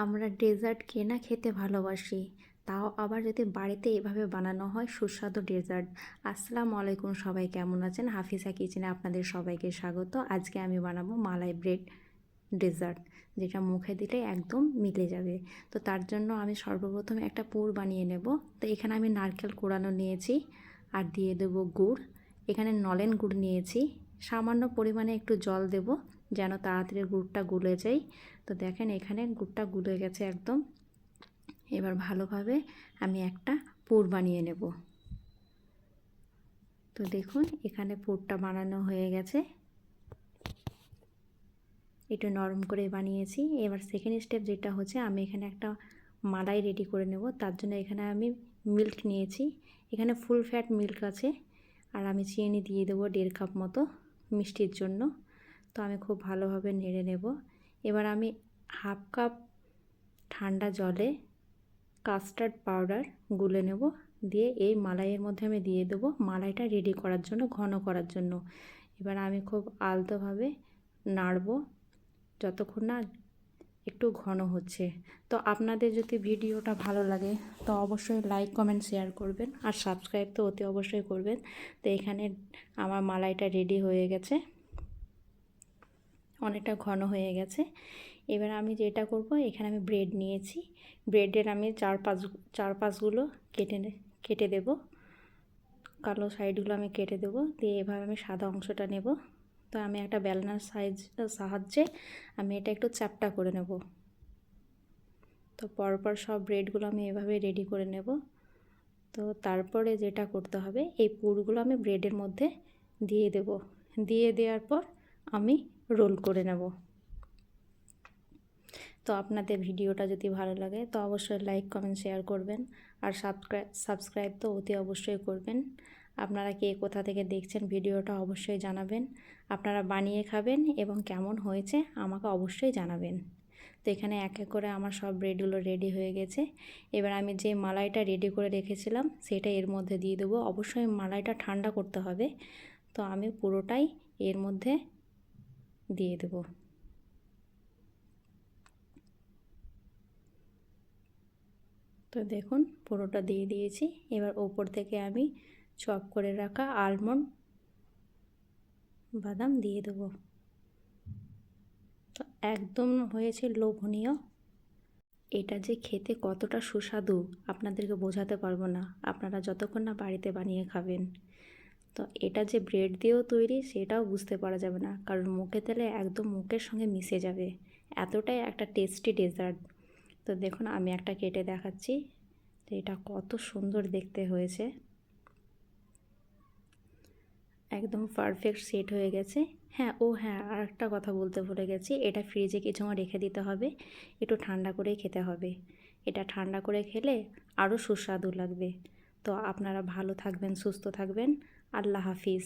আমরা ডেজার্ট কে না খেতে ভালোবাসি, তাও আবার যদি বাড়িতে এভাবে বানানো হয় সুস্বাদু ডেজার্ট। আসসালামু আলাইকুম সবাই, কেমন আছেন? হাফিজা কিচেনে আপনাদের সবাইকে স্বাগত। আজকে আমি বানাবো মালাই ব্রেড ডেজার্ট, যেটা মুখে দিলে একদম মিলে যাবে। তো তার জন্য আমি সর্বপ্রথম একটা পুর বানিয়ে নেব। তো এখানে আমি নারকেল কোড়ানো নিয়েছি আর দিয়ে দেবো গুড়। এখানে নলেন গুড় নিয়েছি। সামান্য পরিমাণে একটু জল দেব। যেন তাড়াতাড়ি গুড়টা গুলে যায়। তো দেখেন এখানে গুড়টা গুলে গেছে একদম। এবার ভালোভাবে আমি একটা পুর বানিয়ে নেব। তো দেখুন, এখানে পুরটা বানানো হয়ে গেছে। একটু নরম করে বানিয়েছি। এবার সেকেন্ড স্টেপ যেটা হচ্ছে, আমি এখানে একটা মালাই রেডি করে নেব। তার জন্য এখানে আমি মিল্ক নিয়েছি। এখানে ফুল ফ্যাট মিল্ক আছে। আর আমি চিনি দিয়ে দেবো দেড় কাপ মতো মিষ্টির জন্য। তো আমি খুব ভালোভাবে নেড়ে নেব। এবার আমি হাফ কাপ ঠান্ডা জলে কাস্টার্ড পাউডার গুলে নেব। দিয়ে এই মালাইয়ের মধ্যে আমি দিয়ে দেবো। মালাইটা রেডি করার জন্য, ঘন করার জন্য। এবার আমি খুব আলতোভাবে নাড়ব। যতক্ষণ না একটু ঘন হচ্ছে। তো আপনাদের যদি ভিডিওটা ভালো লাগে, তো অবশ্যই লাইক কমেন্ট শেয়ার করবেন। আর সাবস্ক্রাইব তো অতি অবশ্যই করবেন। তো এখানে আমার মালাইটা রেডি হয়ে গেছে। অনেকটা ঘন হয়ে গেছে। এবার আমি যেটা করব, এখানে আমি ব্রেড নিয়েছি। ব্রেডের আমি চার পাঁচ চার পাঁচগুলো কেটে কেটে দেব। কালো সাইডগুলো আমি কেটে দেব। দিয়ে এভাবে আমি সাদা অংশটা নেব। তো আমি একটা বেলনার সাইজ সাহায্যে আমি এটা একটু চ্যাপটা করে নেব। তো পরপর সব ব্রেডগুলো আমি এভাবে রেডি করে নেব। তো তারপরে যেটা করতে হবে, এই পুরগুলো আমি ব্রেডের মধ্যে দিয়ে দেব। দিয়ে দেওয়ার পর আমি রোল করে নেব। তো আপনাদের ভিডিওটা যদি ভালো লাগে, তো অবশ্যই লাইক কমেন্ট শেয়ার করবেন। আর সাবস্ক্রাইব সাবস্ক্রাইব তো অতি অবশ্যই করবেন। আপনারা কে কোথা থেকে দেখছেন ভিডিওটা অবশ্যই জানাবেন। আপনারা বানিয়ে খাবেন এবং কেমন হয়েছে আমাকে অবশ্যই জানাবেন। তো এখানে এক এক করে আমার সব ব্রেডগুলো রেডি হয়ে গেছে। এবার আমি যে মালাইটা রেডি করে রেখেছিলাম, সেটা এর মধ্যে দিয়ে দেবো। অবশ্যই মালাইটা ঠান্ডা করতে হবে। তো আমি পুরোটাই এর মধ্যে দিয়ে দেবো। তো দেখুন, পুরোটা দিয়ে দিয়েছি। এবার ওপর থেকে আমি চপ করে রাখা আলমন্ড বাদাম দিয়ে দেবো। তো একদম হয়েছে লোভনীয়। এটা যে খেতে কতটা সুস্বাদু, আপনাদেরকে বোঝাতে পারব না। আপনারা যতক্ষণ না বাড়িতে বানিয়ে খাবেন। তো এটা যে ব্রেড দিয়েও তৈরি, সেটাও বুঝতে পারা যাবে না। কারণ মুখে তেলে একদম মুখের সঙ্গে মিশে যাবে। এতটাই একটা টেস্টি ডেজার্ট তো দেখুন, আমি একটা কেটে দেখাচ্ছি। তো এটা কত সুন্দর দেখতে হয়েছে। একদম পারফেক্ট সেট হয়ে গেছে। হ্যাঁ ও হ্যাঁ আর একটা কথা বলতে ভুলে গেছি। এটা ফ্রিজে কিছু রেখে দিতে হবে। একটু ঠান্ডা করেই খেতে হবে। এটা ঠান্ডা করে খেলে আরও সুস্বাদু লাগবে। তো আপনারা ভালো থাকবেন, সুস্থ থাকবেন। আল্লাহ হাফিজ।